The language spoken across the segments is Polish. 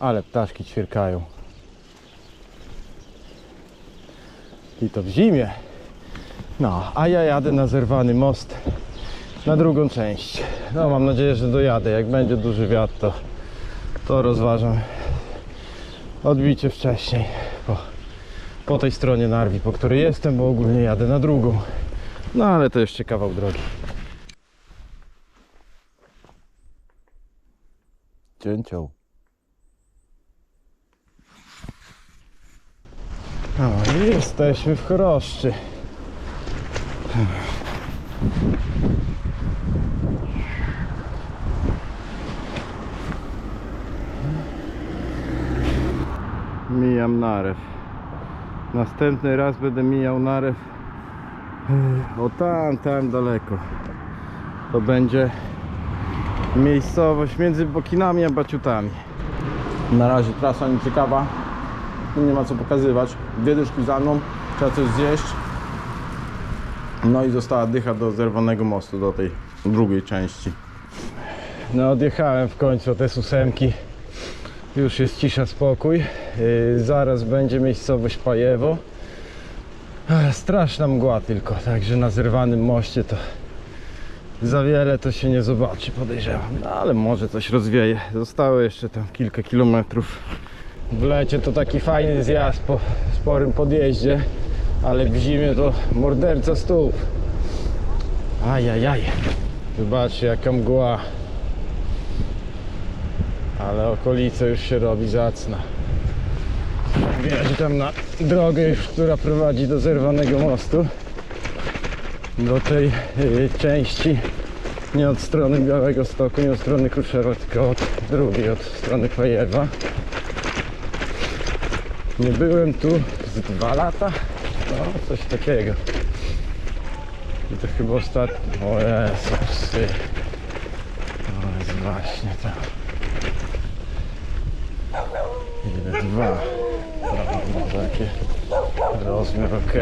Ale ptaszki ćwierkają. I to w zimie. No, a ja jadę na zerwany most na drugą część. No mam nadzieję, że dojadę. Jak będzie duży wiatr, to, to rozważam odbicie wcześniej. Po, po tej stronie Narwi, po której jestem, bo ogólnie jadę na drugą. No ale to jeszcze kawał drogi. Cięcią. O, jesteśmy w Choroszczy. Mijam Narew. Następny raz będę mijał Narew. O tam, tam daleko. To będzie miejscowość między Bokinami a Baciutami. Na razie trasa nie ciekawa. Nie ma co pokazywać. Dwie dyszki za mną, trzeba coś zjeść. No i została dycha do zerwanego mostu, do tej drugiej części. No odjechałem w końcu od S8. Już jest cisza, spokój. Yy, zaraz będzie miejscowość Pajewo. Ach, Straszna mgła tylko, także na zerwanym moście to za wiele to się nie zobaczy, podejrzewam. No ale może coś rozwieje. Zostało jeszcze tam kilka kilometrów. W lecie to taki fajny zjazd po sporym podjeździe, ale w zimie to morderca stóp. Ajajaj. Zobaczcie jaka mgła. Ale okolica już się robi zacna. Wjeżdżam na drogę już, która prowadzi do zerwanego mostu. Do tej y, części nie od strony Białego Stoku, nie od strony Kruszewa, tylko od drugiej, od strony Pajewa. Nie byłem tu z dwa lata, no coś takiego. I to chyba ostatni, o Jezu, psy. O jest właśnie tam. Ile dwa. No, taki rozmiar ok.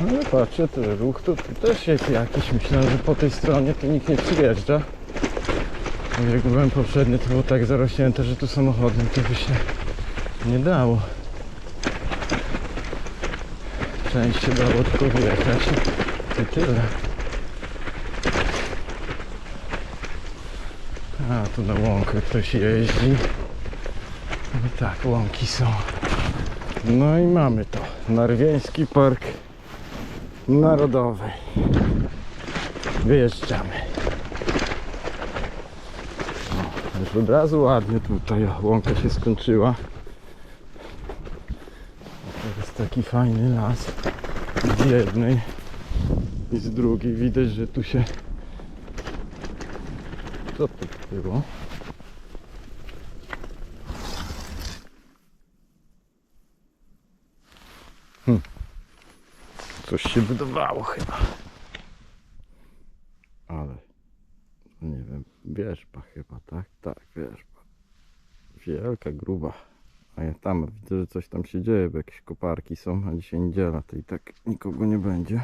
No patrzę, ten ruch to tu też jest jakiś. Myślałem, że po tej stronie to nikt nie przyjeżdża. Jak byłem poprzedni, to było tak zarośnięte, że tu samochodem to by się nie dało. Część się dało tylko wyjechać i tyle. A, tu na łąkę ktoś jeździ. I tak, łąki są. No i mamy to. Narwieński Park Narodowy. Wyjeżdżamy. O, już od razu ładnie tutaj łąka się skończyła. To jest taki fajny las. Z jednej i z drugiej widać, że tu się... Co to było? Coś się budowało chyba. Ale nie wiem, wierzba chyba, tak? Tak, wierzba. Wielka, gruba. A ja tam widzę, że coś tam się dzieje, bo jakieś koparki są, a dzisiaj niedziela, to i tak nikogo nie będzie.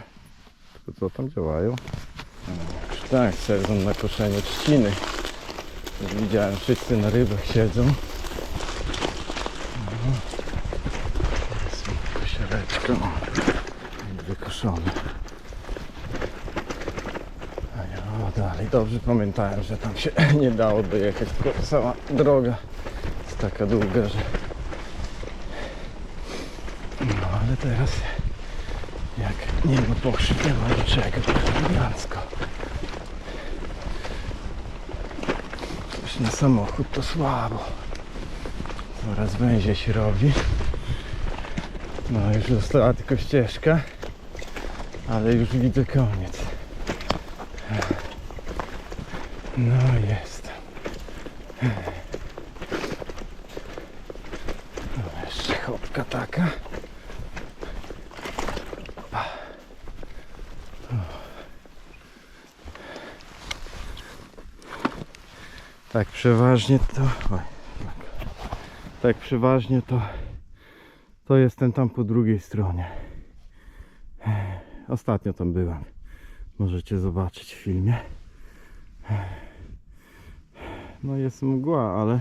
Tylko co tam działają? Tak, sezon na koszenie trzciny. Widziałem, wszyscy na rybach siedzą. Jest kosiareczka. o wykoszone. A ja dalej dobrze pamiętałem, że tam się nie dało dojechać, tylko cała droga jest taka długa, że no ale teraz jak nie ma pokrzyw, nie ma niczego, to elegancko. Coś na samochód to słabo. Coraz węzie się robi. No już została tylko ścieżka, ale już widzę koniec. No jest. No taka. Tak przeważnie to... Oj, tak. tak przeważnie to to jestem tam po drugiej stronie. Ostatnio tam byłem. Możecie zobaczyć w filmie. No jest mgła, ale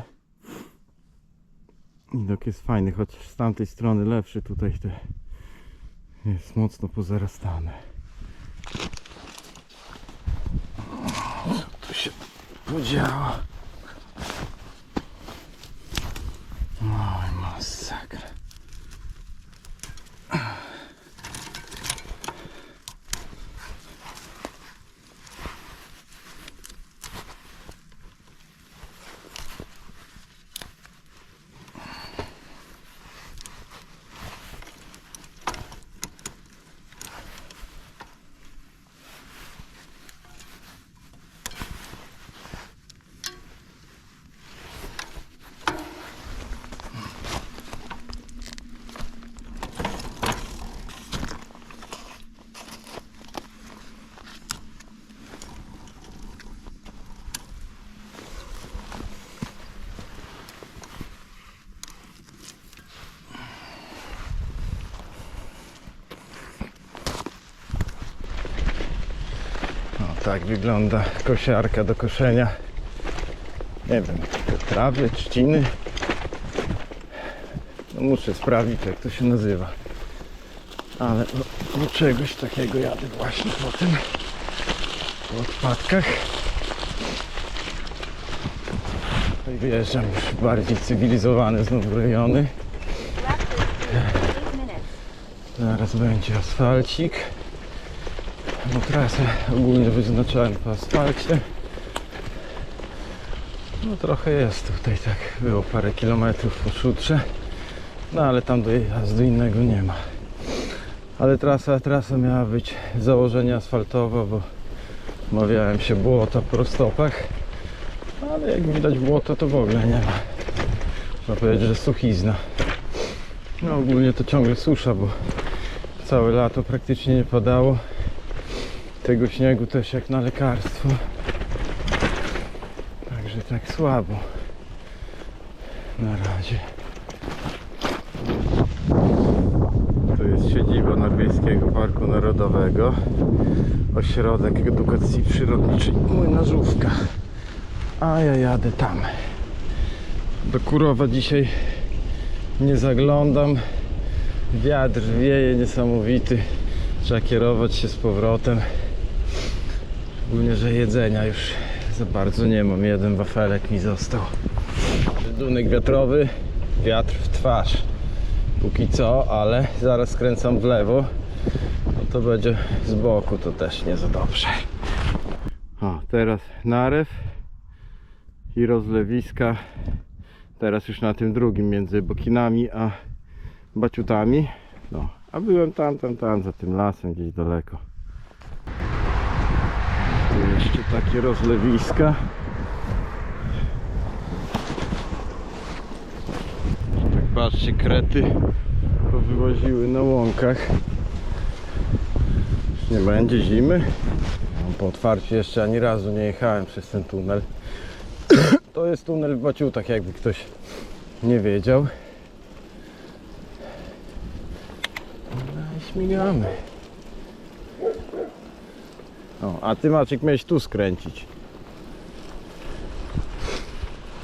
widok jest fajny, chociaż z tamtej strony lepszy. Tutaj te jest mocno pozarastane. Co tu się podziało? Oj, masakra. O, tak wygląda kosiarka do koszenia. Nie wiem, trawy, trzciny. No muszę sprawdzić, jak to się nazywa. Ale do, do czegoś takiego jadę właśnie po tym. Po odpadkach. Tutaj wyjeżdżam już bardziej cywilizowane znowu rejony. Zaraz będzie asfalcik. No trasę ogólnie wyznaczałem po asfalcie. No trochę jest tutaj tak. Było parę kilometrów po szutrze. No ale tam do jazdu innego nie ma. Ale trasa, trasa miała być z założenia asfaltowa, bo omawiałem się błota po stopach. Ale jak widać błoto to w ogóle nie ma. Trzeba powiedzieć, że suchizna. No ogólnie to ciągle susza, bo całe lato praktycznie nie padało. Tego śniegu też jak na lekarstwo. Także tak słabo. Na razie. To jest siedziba Norweskiego Parku Narodowego. Ośrodek Edukacji Przyrodniczej Młynarzówka. A ja jadę tam. Do Kurowa dzisiaj nie zaglądam. Wiatr wieje niesamowity. Trzeba kierować się z powrotem. Szczególnie, że jedzenia już za bardzo nie mam. Jeden wafelek mi został. Dunek wiatrowy, wiatr w twarz. Póki co, ale zaraz skręcam w lewo. No to będzie z boku, to też nie za dobrze. O, teraz narew i rozlewiska. Teraz już na tym drugim między Bokinami a Baciutami. No, a byłem tam, tam, tam, za tym lasem gdzieś daleko. Tu jeszcze takie rozlewiska. Tak patrzcie, krety powyłaziły na łąkach. Już nie będzie zimy. Po otwarciu jeszcze ani razu nie jechałem przez ten tunel. To jest tunel w Baciutach, jakby ktoś nie wiedział. No i śmigamy. O, a ty Maciek miałeś tu skręcić.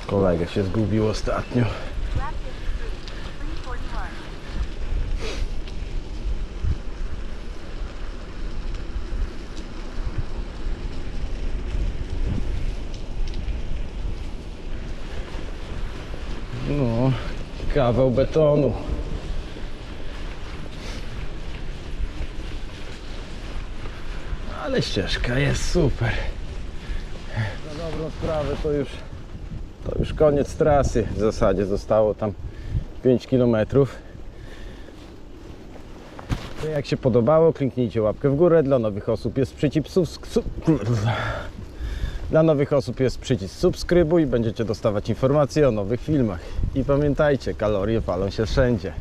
Kolega się zgubił ostatnio. Lap 53. 341. No, kawał betonu. Ale ścieżka jest super. Na dobrą sprawę to już, to już koniec trasy w zasadzie. Zostało tam 5 km. Jak się podobało, kliknijcie łapkę w górę. Dla nowych osób jest przycisk subsk- sub- dla nowych osób jest przycisk subskrybuj, będziecie dostawać informacje o nowych filmach. I pamiętajcie, kalorie palą się wszędzie.